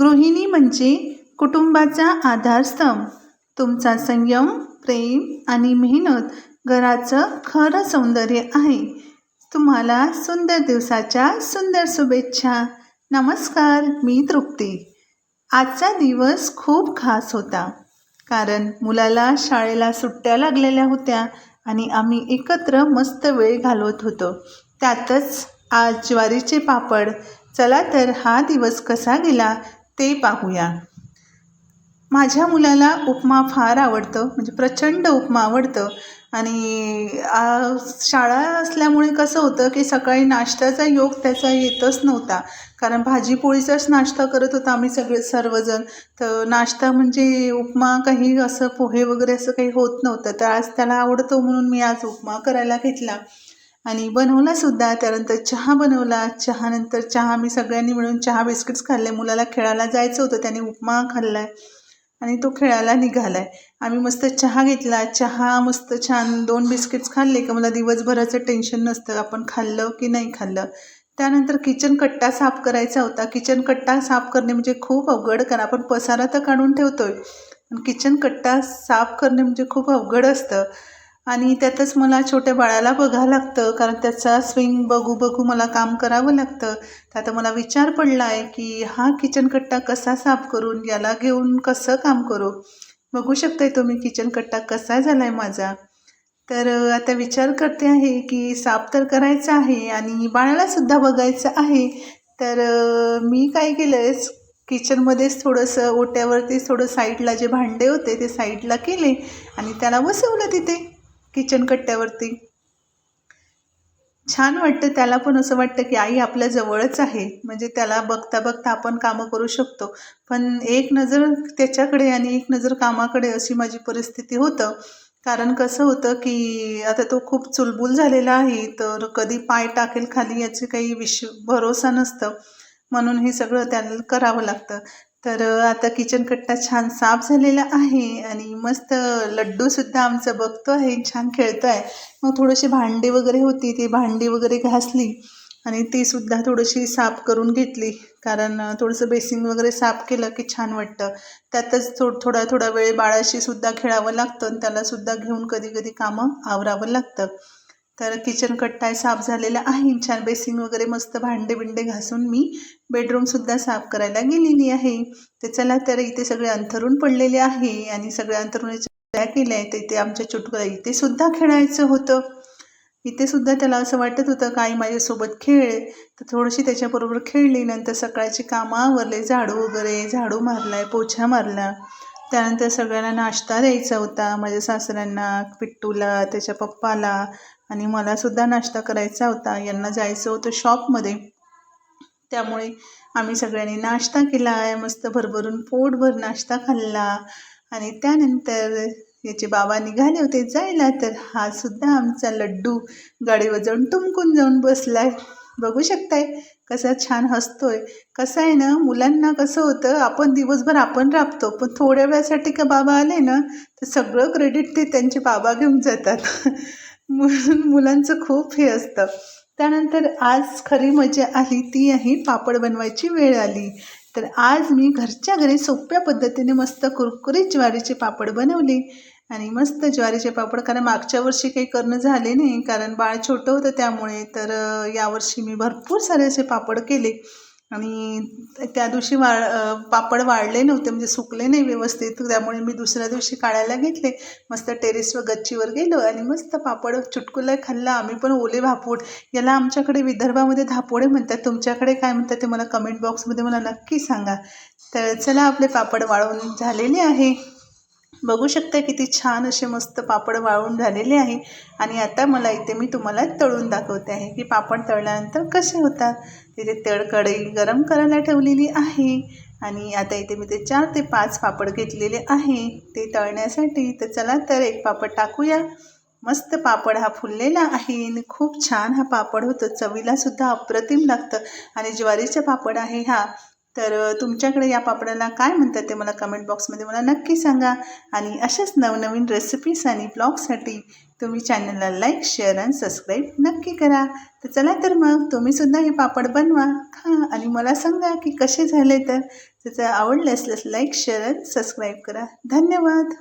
गृहिणी म्हणजे कुटुंबाचा आधारस्तंभ. तुमचा संयम प्रेम आणि मेहनत घराचं खरं सौंदर्य आहे. तुम्हाला सुंदर दिवसाच्या सुंदर शुभेच्छा. नमस्कार मी तृप्ती. आजचा दिवस खूप खास होता. कारण मुलाला शाळेला सुट्ट्या लागलेल्या होत्या आणि आम्ही एकत्र मस्त वेळ घालवत होतो. त्यातच आज ज्वारीचे पापड. चला तर हा दिवस कसा गेला ते पाहूया. माझ्या मुलाला उपमा फार आवडतं म्हणजे प्रचंड उपमा आवडतं. आणि शाळा असल्यामुळे कसं होतं की सकाळी नाश्त्याचा योग त्याचा येतच नव्हता. कारण भाजीपोळीचाच नाश्ता करत होता आम्ही सगळे सर्वजण. तर नाश्ता म्हणजे उपमा काही असं पोहे वगैरे असं काही होत नव्हतं. तर आज त्याला आवडतो म्हणून मी आज उपमा करायला घेतला. आणि बनवलासुद्धा त्यानंतर चहा बनवला. चहानंतर चहा मी सगळ्यांनी मिळून चहा बिस्किट्स खाल्ले. मुलाला खेळायला जायचं होतं. त्याने उपमा खाल्ला आहे आणि तो खेळायला निघाला आहे आम्ही मस्त चहा घेतला. चहा मस्त छान दोन बिस्किट्स खाल्ले का मला दिवसभराचं टेन्शन नसतं. आपण खाल्लं की नाही खाल्लं. त्यानंतर किचन कट्टा साफ करायचा होता. किचन कट्टा साफ करणे म्हणजे खूप अवघड कारण आपण पसारा तर काढून ठेवतोय. पण किचन कट्टा साफ करणे म्हणजे खूप अवघड असतं. आणि त्यातच मला छोट्या बाळाला बघावं लागतं कारण त्याचा स्विंग बघू बघू मला काम करावं लागतं. तर आता मला विचार पडला आहे की हा किचन कट्टा कसा साफ करून याला घेऊन कसं काम करू? बघू शकताय तुम्ही किचन कट्टा कसा झाला आहे माझा. तर आता विचार करते आहे की साफ तर करायचा आहे आणि बाळालासुद्धा बघायचं आहे. तर मी काय केलं आहे किचनमध्येच थोडंसं ओट्यावरती थोडं साईडला जे भांडे होते ते साईडला केले आणि त्याला बसवलं तिथे. किचन कट्ट्यावरती. छान वाटतं त्याला पण असं वाटतं की आई आपल्या जवळच आहे. म्हणजे त्याला बघता बघता आपण कामं करू शकतो. पण एक नजर त्याच्याकडे आणि एक नजर कामाकडे अशी माझी परिस्थिती होतं. कारण कसं होतं की आता तो खूप चुलबुल झालेला आहे. तर कधी पाय टाकेल खाली याचे काही विश भरोसा नसतं. म्हणून हे सगळं त्याला करावं लागतं. तर आता किचन कट्टा छान साफ झालेला आहे आणि मस्त लड्डूसुद्धा आमचं बघतो आहे छान खेळतो आहे मग थोडीशी भांडी वगैरे होती ती भांडी वगैरे घासली आणि तीसुद्धा थोडीशी साफ करून घेतली. कारण थोडंसं बेसिंग वगैरे साफ केलं की छान वाटतं. त्यातच थो थोडा थोडा वेळ बाळाशी सुद्धा खेळावं लागतं आणि त्यालासुद्धा घेऊन कधी कधी कामं आवरावं लागतं. तर किचन कट्टाय साफ झालेला आहे. छान बेसिन वगैरे मस्त भांडे बिंडे घासून मी बेडरूमसुद्धा साफ करायला गेलेली आहे. तर चला तर इथे सगळे अंथरून पडलेले आहे आणि सगळ्या अंथरुणाच्या केल्या आहेत इथे आमच्या चुटकुला इथे सुद्धा खेळायचं होतं. इथे सुद्धा त्याला असं वाटत होतं काही आई माझ्यासोबत खेळ? तर थोडीशी त्याच्याबरोबर खेळली. नंतर सकाळची कामं आवरले झाडू वगैरे झाडू मारलाय पोछा मारला. त्यानंतर सगळ्यांना नाश्ता द्यायचा होता. माझ्या सासऱ्यांना पिट्टूला त्याच्या पप्पाला आणि मलासुद्धा नाश्ता करायचा होता. यांना जायचं होतं शॉपमध्ये त्यामुळे आम्ही सगळ्यांनी नाश्ता केला. आहे मस्त भरभरून पोटभर नाश्ता खाल्ला. आणि त्यानंतर याचे बाबा निघाले होते जायला. तर हा सुद्धा आमचा लड्डू गाडीवर जाऊन टुमकून जाऊन बसला आहे बघू शकताय कसा छान हसतोय. कसं आहे ना मुलांना कसं होतं आपण दिवसभर आपण राबतो पण थोड्या वेळासाठी का बाबा आले ना तर सगळं क्रेडिट ते त्यांचे बाबा घेऊन जातात. म्हणून मुलांचं खूप हे असतं. त्यानंतर आज खरी मजा आली ती आहे पापड बनवायची वेळ आली. तर आज मी घरच्या घरी सोप्या पद्धतीने मस्त कुरकुरीत ज्वारीचे पापड बनवले. आणि मस्त ज्वारीचे पापड. कारण मागच्या वर्षी काही करणं झाले नाही कारण बाळ छोटं होतं त्यामुळे. तर यावर्षी मी भरपूर सारे असे पापड केले. आणि त्या दिवशी वाळ पापड वाळले नव्हते म्हणजे सुकले नाही व्यवस्थित. त्यामुळे मी दुसऱ्या दिवशी काढायला घेतले. मस्त टेरेसवर गच्चीवर गेलो आणि मस्त पापड चुटकुला खाल्ला. आम्ही पण ओले भापूड. याला आमच्याकडे विदर्भामध्ये धापोडे म्हणतात. तुमच्याकडे काय म्हणतात ते मला कमेंट बॉक्समध्ये मला नक्की सांगा. तर चला आपले पापड वाळून झालेले आहे. बघू शकता किती छान असे मस्त पापड वाळून झालेले आहे. आणि आता मला इथे मी तुम्हाला तळून दाखवते आहे की पापड तळल्यानंतर कसे होतात. तिथे तळ कढई गरम करायला ठेवलेली आहे. आणि आता इथे मी ते चार ते पाच पापड घेतलेले आहे. ते तळण्यासाठी तर चला तर एक पापड टाकूया. मस्त पापड हा फुललेला आहे. आणि खूप छान हा पापड होतो. चवीला सुद्धा अप्रतिम लागतं. आणि ज्वारीचा पापड आहे हा. तर तुमच्याकडे या पापडाला काय म्हणतात ते मला कमेंट बॉक्समध्ये मला नक्की सांगा. आणि अशाच नवनवीन रेसिपीज आणि ब्लॉगसाठी तुम्ही चॅनलला लाईक शेअर आणि सबस्क्राईब नक्की करा. तर चला तर मग तुम्हीसुद्धा हे पापड बनवा. खा आणि मला सांगा की कसे झाले तर? त्याचं आवडलं असल्यास लाईक शेअर आणि सबस्क्राईब करा. धन्यवाद!